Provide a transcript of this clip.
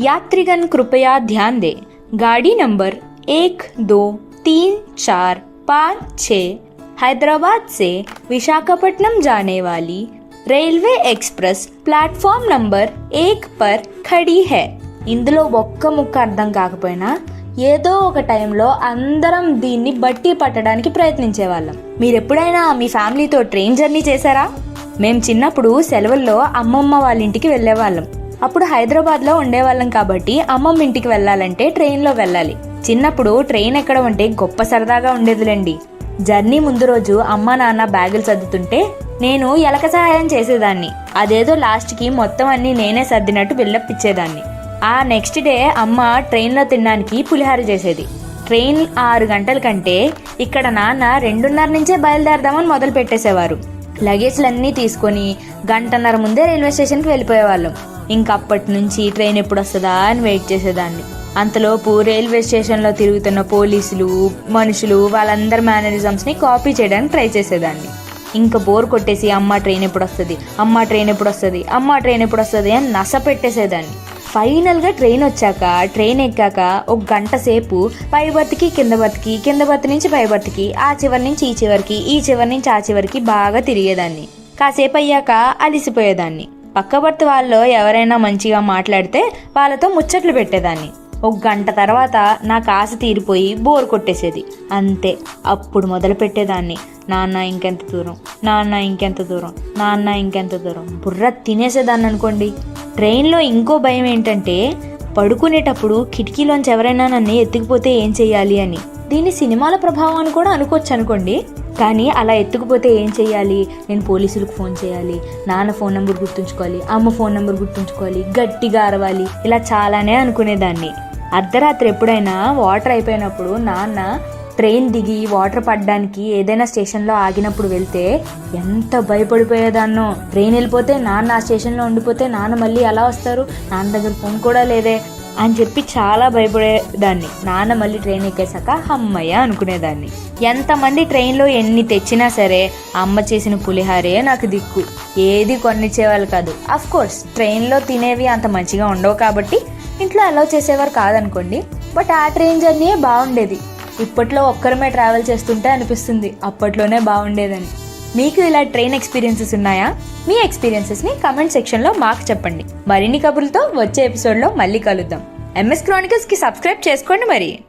यात्रीगण कृपया ध्यान दें गाड़ी नंबर एक दो तीन चार पाँच छः हैदराबाद से विशाखापट्टनम जाने वाली రైల్వే ఎక్స్ప్రెస్ ప్లాట్ఫామ్ నంబర్ ఏక్ పర్ ఖడీ హై ఇందులో ఒక్క ముక్క అర్థం కాకపోయినా ఏదో ఒక టైంలో అందరం దీన్ని బట్టి పట్టడానికి ప్రయత్నించేవాళ్ళం మీరు ఎప్పుడైనా మీ ఫ్యామిలీతో ట్రైన్ జర్నీ చేశారా మేము చిన్నప్పుడు సెలవుల్లో అమ్మమ్మ వాళ్ళ ఇంటికి వెళ్ళేవాళ్ళం అప్పుడు హైదరాబాద్లో ఉండేవాళ్ళం కాబట్టి అమ్మమ్మ ఇంటికి వెళ్ళాలంటే ట్రైన్లో వెళ్ళాలి. చిన్నప్పుడు ట్రైన్ ఎక్కడం అంటే గొప్ప సరదాగా ఉండేదిలేండి. జర్నీ ముందు రోజు అమ్మ నాన్న బ్యాగులు సర్దుతుంటే నేను ఎలక సహాయం చేసేదాన్ని. అదేదో లాస్ట్కి మొత్తం అన్నీ నేనే సర్దినట్టు బిల్డప్ ఇచ్చేదాన్ని. ఆ నెక్స్ట్ డే అమ్మ ట్రైన్లో తినడానికి పులిహార చేసేది. ట్రైన్ ఆరు గంటల కంటే ఇక్కడ నాన్న రెండున్నర నుంచే బయలుదేరదామని మొదలు పెట్టేసేవారు లగేజ్లన్నీ తీసుకొని గంటన్నర ముందే రైల్వే స్టేషన్కి వెళ్ళిపోయేవాళ్ళం. ఇంకప్పటి నుంచి ట్రైన్ ఎప్పుడు వస్తుందా అని వెయిట్ చేసేదాన్ని. అంతలోపు రైల్వే స్టేషన్లో తిరుగుతున్న పోలీసులు మనుషులు వాళ్ళందరి మేనరిజమ్స్ని కాపీ చేయడానికి ట్రై చేసేదాన్ని. ఇంకా బోర్ కొట్టేసి అమ్మ ట్రైన్ ఎప్పుడు వస్తుంది అమ్మ ట్రైన్ ఎప్పుడు వస్తుంది అమ్మ ట్రైన్ ఎప్పుడు వస్తుంది అని నస పెట్టేసేదాన్ని. ఫైనల్గా ట్రైన్ వచ్చాక ట్రైన్ ఎక్కాక ఒక గంట సేపు పై బతికి కింద బతికి కింద బతి నుంచి పై బతికి ఆ చివరి నుంచి ఈ చివరికి ఈ చివరి నుంచి ఆ చివరికి బాగా తిరిగేదాన్ని. కాసేపు అయ్యాక అలిసిపోయేదాన్ని. పక్కబర్త్ వాళ్ళు ఎవరైనా మంచిగా మాట్లాడితే వాళ్ళతో ముచ్చట్లు పెట్టేదాన్ని. ఒక గంట తర్వాత నాకు ఆశ తీరిపోయి బోర్ కొట్టేసేది. అంతే అప్పుడు మొదలు పెట్టేదాన్ని. నాన్న ఇంకెంత దూరం నాన్న ఇంకెంత దూరం నాన్న ఇంకెంత దూరం. బుర్ర తినేసేదాన్ని అనుకోండి. ట్రైన్లో ఇంకో భయం ఏంటంటే పడుకునేటప్పుడు కిటికీలోంచి ఎవరైనా నన్ను ఎత్తుకుపోతే ఏం చేయాలి అని. దీన్ని సినిమాల ప్రభావం అని కూడా అనుకోవచ్చు అనుకోండి కానీ అలా ఎత్తుకుపోతే ఏం చేయాలి నేను పోలీసులకు ఫోన్ చేయాలి. నాన్న ఫోన్ నెంబర్ గుర్తుంచుకోవాలి. అమ్మ ఫోన్ నెంబర్ గుర్తుంచుకోవాలి. గట్టిగా అరవాలి. ఇలా చాలానే అనుకునేదాన్ని. అర్ధరాత్రి ఎప్పుడైనా వాటర్ అయిపోయినప్పుడు నాన్న ట్రైన్ దిగి వాటర్ పడ్డానికి ఏదైనా స్టేషన్లో ఆగినప్పుడు వెళ్తే ఎంత భయపడిపోయేదాన్నో. ట్రైన్ వెళ్ళిపోతే నాన్న ఆ స్టేషన్లో ఉండిపోతే నాన్న మళ్ళీ ఎలా వస్తారు? నాన్న దగ్గర ఫోన్ కూడా లేదే. అని చెప్పి చాలా భయపడేదాన్ని. నాన్న మళ్ళీ ట్రైన్ ఎక్కేసాక అమ్మయ్య అనుకునేదాన్ని. ఎంతమంది ట్రైన్లో ఎన్ని తెచ్చినా సరే అమ్మ చేసిన పులిహారే నాకు దిక్కు. ఏది కొనిచ్చేవాళ్ళు కాదు. అఫ్ కోర్స్ ట్రైన్లో తినేవి అంత మంచిగా ఉండవు కాబట్టి ఇంట్లో అలౌ చేసేవారు కాదనుకోండి. బట్ ఆ ట్రైన్ జర్నీయే బాగుండేది. ఇప్పట్లో ఒక్కరమే ట్రావెల్ చేస్తుంటే అనిపిస్తుంది. అప్పట్లోనే బాగుండేదని. మీకు ఇలా ట్రైన్ ఎక్స్పీరియన్సెస్ ఉన్నాయా? మీ ఎక్స్పీరియన్సెస్ని కమెంట్ సెక్షన్లో మాకు చెప్పండి. మరిన్ని కబుర్లతో వచ్చే ఎపిసోడ్లో మళ్ళీ కలుద్దాం. ఎంఎస్ క్రానికల్స్కి సబ్స్క్రైబ్ చేసుకోండి మరి.